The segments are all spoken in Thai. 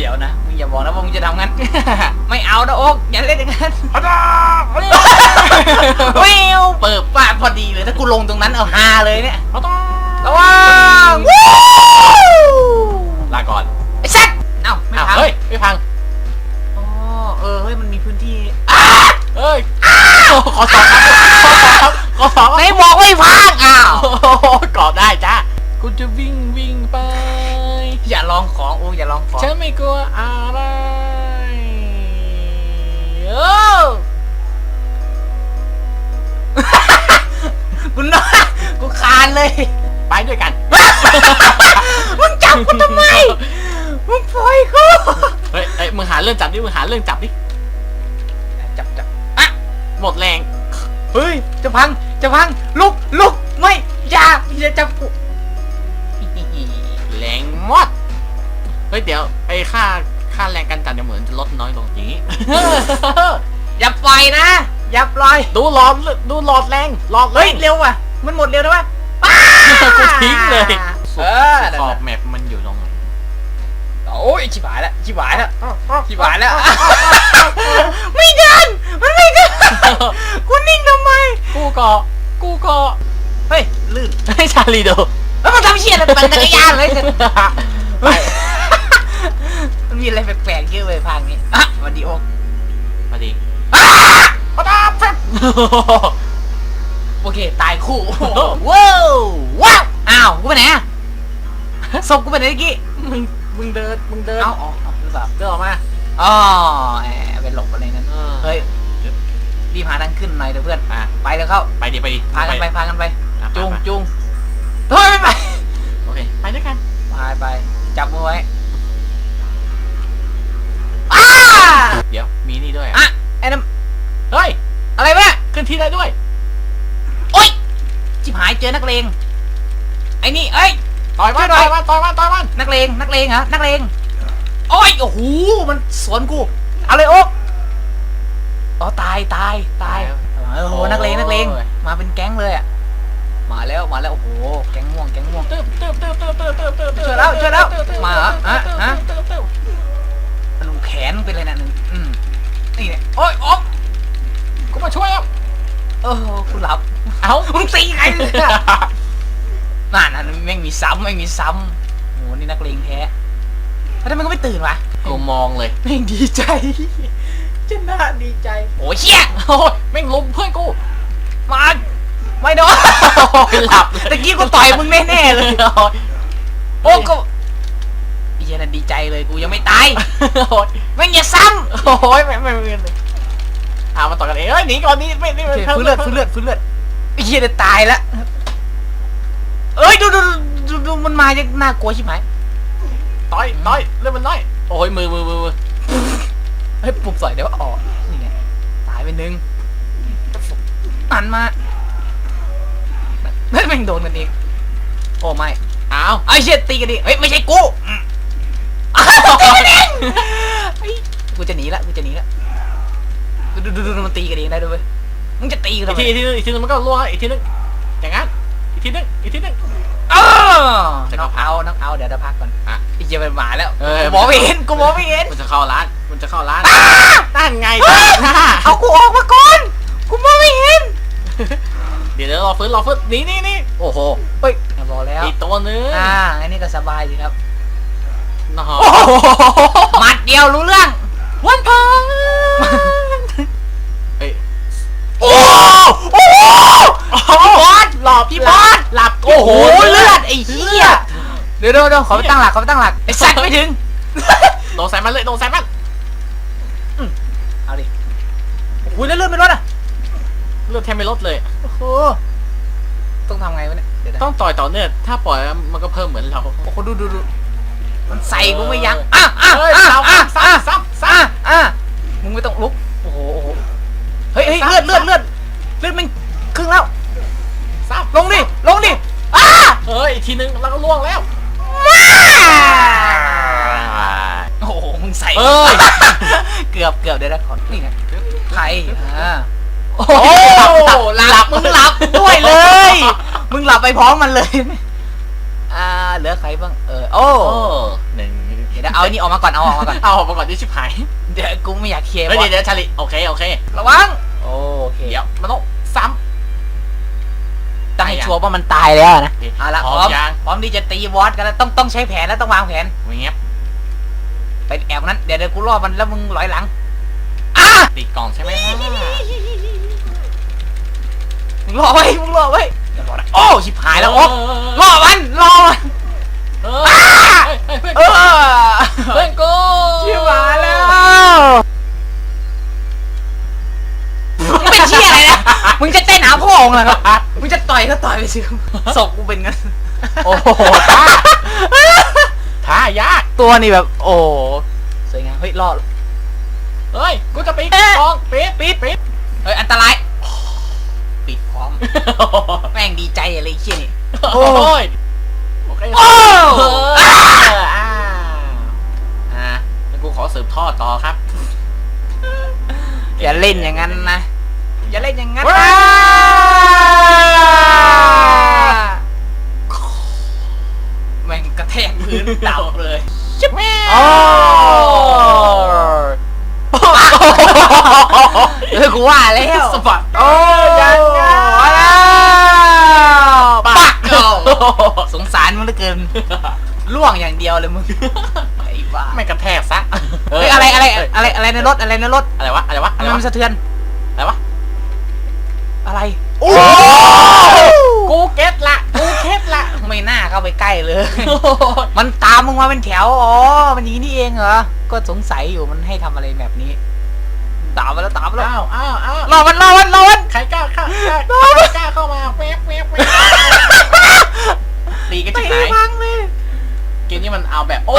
เดี๋ยวนะมึงอย่าบอกนะว่ามึงจะทำงั้น ไม่เอานะโอ๊กอย่าเล่นอย่างนั้นอาจารย์วิวเปิดปากพอดีเลยถ้ากูลงตรงนั้นเอาฮาเลยเนี่ยอาจารย์ระวังวู้ลาก่อนไอ้สัตว์เอ้าไม่อ้าวพังเฮ้ยไม่พังอ๋อเออเฮ้ยมันมีพื้นที่เฮ้ยขอสองครับขอสองครับขอสองไหนบอกไม่พังอ้าว โอ้โหกอดได้จ้ากูจะวิ่ง ของโอ้อย่าลองของฉันไม่กลัวอะไรเออกูนอนกูคานเลย ไปด้วยกัน มึงจับกูทำไม มึงปล่อยกูเฮ้ยเอ้ยมึงหาเรื่องจับดิ มึงหาเรื่องจับดิ จับจับอะหมดแรง เฮ้ย จะพัง จะพัง ลุกลุกไม่ อย่าอย่าจับกูแรงมด เฮ้ยเดี๋ยวไอ้ค่าค่าแรงการจับเนี่ยเหมือนจะลดน้อยลงอย่างนี้ อย่าปล่อยนะ อย่าปล่อย ดูหลอดดูหลอดแรงหลอดแรเฮ้ยงเร็วว่ะ มันหมดเร็วนะวะป้ากูทิ้งเลยเออขอบแมปมันอยู่ตรงไหนโอ้ยชิบหายแล้วชิบหายแล้วชิบหายแล้ว ไม่เดินมันไม่เดินกูนิ่งทำไม กูเกาะกูเกาะเฮ้ยลื่นให้ชาลีดูแล้วมันทำเชี่ยอะไรปั่นจักรยานเลย ไป มันมีอะไรแปลกๆเยอะเลยพางนี้อะสวันดีโอ๊คมาดีปะตาแฟบโอเค ตายคู่ว้าวว้าวอ้าวกูไปไหนอะศพกูไปไหนเมื่อกี้มึงมึงเดินมึงเดินเอ้าอ๋อเอาหรือเปล่าเดินออกมาอ๋อแอบไปหลบอะไรนั่นเออเฮ้ยรีบหาทางขึ้นหน่อยเถอะเพื่อนอะไปเลยเข้าไปดิไปดิพากันไปพากันไปอะไปจุงไปจุงเฮ้ยไม่ไปโอเคไปด้วยกันไปไปจับมือไว้ เดี๋ยวมีนี่ด้วยอะไอ้นั่นเฮ้ย อะไรวะขึ้นที่ได้ด้วย โอ๊ยชิบหายเจอนักเลง ไอ้นี่ เอ้ย ต่อยมันช่ต่วอยยหน่มัอยนต่อยมันต่อยมันนักเลง นักเลงเหรอ นักเลง โอ้ยโอ้โห มันสวนกู เอาเลยโอ๊กอ๋อตายตายตาย โอ้โห นักเลง นักเลง มาเป็นแก๊งเลยอะ มาแล้ว มาแล้ว โอ้โห แก๊งม่วง แก๊งม่วงตึ๊บตึ๊บตึ๊บตึ๊บตึ๊บตึ๊บตึ๊บช่วยแล้วช่วยแล้วมาเหรอฮะฮะตึ๊บตึ๊บมันดูแขนเป็นอะไรนะหนึ่งอืม นี่เนี่ยโอ๊ยโอ๊กกูมาช่วยอะเออกูหลับ เอ้ามึงตีใครเลยอะนั่นนั่นแม่งมีซ้ำแม่งมีซ้ำโหนี่นักเลงแท้แล้วทำไมก็ไม่ตื่นวะกูมองเลยแม่งดีใจจะน่าดีใจโอ้ยเชี่ยโอ้ยแม่งลุมเพื่อนกูมาไม่โดนโอ้ยหลับเลยตะกี้กูต่อยมึงแน่ๆเลยโอ้ยโอ้ก็ไอ้เหี้ยนั่น ดีใจเลยกูยังไม่ตายโอ้ยแม่งอย่าซ้ำโอ้ยไม่ไม่ไม่ไม่อ่ามาต่อกันเองเอ้ยหนีก่อนนี่ไม่ไม่ำไม่ฟื้นเลือดฟื้นเลือดฟื้นเลือดไอ้เหี้ยจะตายแล้วเอ้ยดูดูดูดูมันมาจะน่ากลัวใชิบหายต่อยต่อยเลือดมันน้อยโอ้ยมือมือมือมือเฮ้ยปลุกใส่เดี๋ยวออกนี่ไงตายไปหนึ่งหันมาเฮ้ยแม่งโดนกันเองโอ้ไม่อ้าวไอ้เชี่ยตีกันดิเฮ้ยไม่ใช่กู กันเองเฮ้ยกูจะหนีละกูจะหนีละดูดูดูดูมันตีกันเองได้ด้วยเวยมึงจะตีกูอีทำกไมทีอีกทีนึงอีกทีนึงมันก็ล่วงอีกทีนึงอย่างงั้นอีกทีนึงอีกทีนึง เออน้องเอาน้องเอาเดี๋ยวเดี๋ยวพักก่อนอะไอ้เหี้ยมันมาแล้วเออ กูมองไม่เห็นกูมองไม่เห็นมันจะเข้าร้านมันจะเข้าร้านนั่นไงเฮ้ยจ้าเอากูออกมาก่อนกูมองไม่เห็นเดี๋ยวเดี๋ยวรอฟื้นรอฟื้นหนี่นี่นี่โอ้โหเฮ้ยบอกแล้วอีกตัวนึงอ่าอันนี้ก็สบายดีครับ นะฮะหมัดเดียวรู้เรื่อง วันพังเฮ้ยโอ้โอ้พี่บอสหลับพี่บอสหลับโอ้โหเลือดไอ้เหี้ยเดี๋ยวเดี๋ยวเดี๋ยวขอไปตั้งหลักขอไปตั้งหลักไอ้สัตว์ไม่ถึงโดนใส่มันเลยโดนใส่มันเอาดิโอ้โหแล้วเลือดไม่ลดอะเลือดแทบไม่ลดเลย โอ้โหต้องทำไงวะเนี่ยเดี๋ยวนะต้องต่อยต่อเนื่องถ้าปล่อยมันก็เพิ่มเหมือนเราโอ้โหดูดูดู มันใส่กูไม่ยั้งอะอะเฮ้ยอะซ้ำอะซ้ำซ้ำซ้อะอะมึงไม่ต้องลุกโอ้โหโอ้โหเฮ้ยเฮ้ยเลือดเลือดเลือดเลือดมันครึ่งแล้วำซ้ำลงดิลงดิอ้าเฮ้ยอีกทีนึงแล้วก็ล่วงแล้ว โอ้โหมึงใส่เอ้ย เกือบเกือบเดี๋ยวนะขอนี่ไงใครอ่าโอ้โอ้หลับมึงหลับด้วยเลย มึงหลับไปพร้อมมันเลยอ่า เหลือใครบ้าง เออ โอ้ โอ้หนึ่งโอเคเดี๋ยวเอาไอ้นี่ออกมาก่อน เอาออกมาก่อน เอาออกมาก่อนที่ชิบหายเดี๋ยวกูไม่อยากเคลียร์เฮ้ยบอเดี๋ยวสเดี๋ยวชาลีโอเคโอเค ระวัง โอเคเดี๋ยวมันต้องซ้ต้องให้ชัวร์ว่ามันตายแล้วนะำเอาละพพร้ร้ออมมยังพร้อมที่จะตีบอสกันแล้วต้องต้องใช้แผนแล้วต้องวางแผน เงียบไปแอบนั้น เดี๋ยวเดี๋ยวกูรอมันแล้วมึงลอยหลังอะตีกล่องใช่ไหมล่ะมึงรอไว้ มึงรอไว้เดี๋ยวรอนะโอ้ ชิบหายแล้วโอ๊กรออมัน รอมัน เออเฮ้ยเฮ้ยเอเพื่อนอเพื่อนกูชิบหายแล้วมึงเป็นเชี่ยอะไรนะมึงจะเต้นหาพ่อองค์เหรอครับมึงจะต่อยก็ต่อยไปสิศพกูเป็นงั้นโอ้โหท่าท่ายากตัวนี่แบบ โอ้สวยงามเฮ้ยรอด เฮ้ยกูจะปิดเอ๊ะ กล่องปิดปิดปิดเฮ้ยอันตรายปิดพร้อมแม่งดีใจอะไรเชี่ยนี่โอ้ยโอ เคโอ้เอออ่าอ่าอ่าแล้วกูขอสืบทอดต่อครับ อย่าเล่นอย่างนั้นนะ อย่าเล่นอย่างนั้นว้านะแม่งกระแทกพื้นดับเลยชิบแม่โอ้เออกูว่าแล้วสะบัดโอ้ยังไงแล้วปักโอ้ สงสารมึงเหลือเกินล่วงอย่างเดียวเลยมึงไอ้บ้าไม่กระแทกซะเฮ้ยอะไรอะไรอะไรอะไรในรถอะไรในรถอะไรวะอะไรวะทำอะไรไมวะมันสะเทือนอะไรวะอะไรโอ้กูเก็ตละกูเก็ตละไม่น่าเข้าไปใกล้เลย มันตามมึงมาเป็นแถวอ๋อมันอย่างนี้นี่เองเหรอก็สงสัยอยู่มันให้ทำอะไรแบบนี้ตามมาแล้วตามมาแล้วอ้าวอ้าวอ้าวรอมันรอมันรอมันใครกล้าเข้ากล้ากล้าเข้ามาแว๊บแว๊บแว๊บ ตีกันไปที่ไหนพังเลยเกมนี้มันเอาแบบโอ้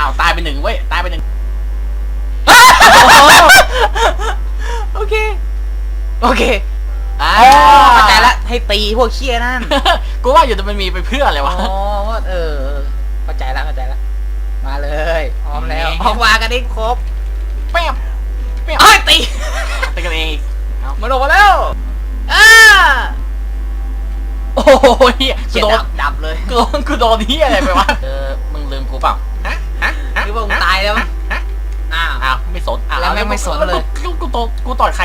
อ้าวตายไปหนึ่งเว้ยตายไปหนึ่งโอเค โอเคอ่าอ๋อเข้าใจละให้ตีพวกเชี่ยนั่น กูว่าอยู่แต่มันมีไปเพื่ออะไรอ๋อวะว่าเออเข้าใจละเข้าใจละมาเลยพร้อมแล้วนี่ออกมากันได้ครบแป๊บแป๊บเอ้ยตีตีกันเองเอามันออกมาแล้วอ่า โอ้ยเหี้ยกูเชี่ยโดนดับดับเลยกูโดนกูโดนที่อะไรไปวะเออมึงลืมกูเปล่าฮะฮะฮะคิดว่ามึงตายแล้วมั้ยฮะอ้าว อ้าวไม่สนอ้าวแล้วแม่งไม่สนเลย กูกูต่อยกูต่อยใคร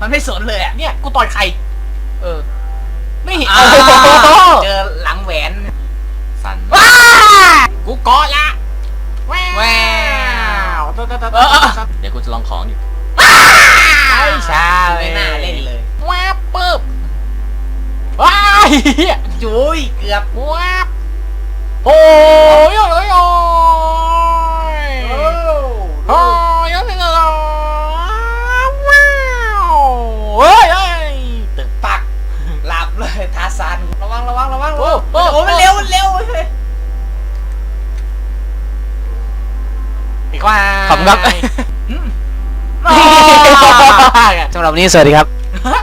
มันไม่สนเลยอะเนี่ยกูต่อยใครเออ ไม่เห็นอ้าโอ้โหวเจอหลังแหวนสันว้ากูเกาะละแวแววเอเอออเออเดี๋ยวกูจะลองของอยู่ไม่ใช่ เหี้ยจุ้ยเกือบแวบโอ้ยโอ้ยโอ้ยโอ้ยโอ้ยโอ้ยโอ้ยว้าวเฮ้ยเฮ้ยตึกปักหลับเลยทาซานระวังระวังระวังระโอ้วังโอ้โอ้มันเร็วมันเร็วเฮ้ยอีกว่าขอบคุณครับอืมสำหรับวันนี้สวัสดีครับ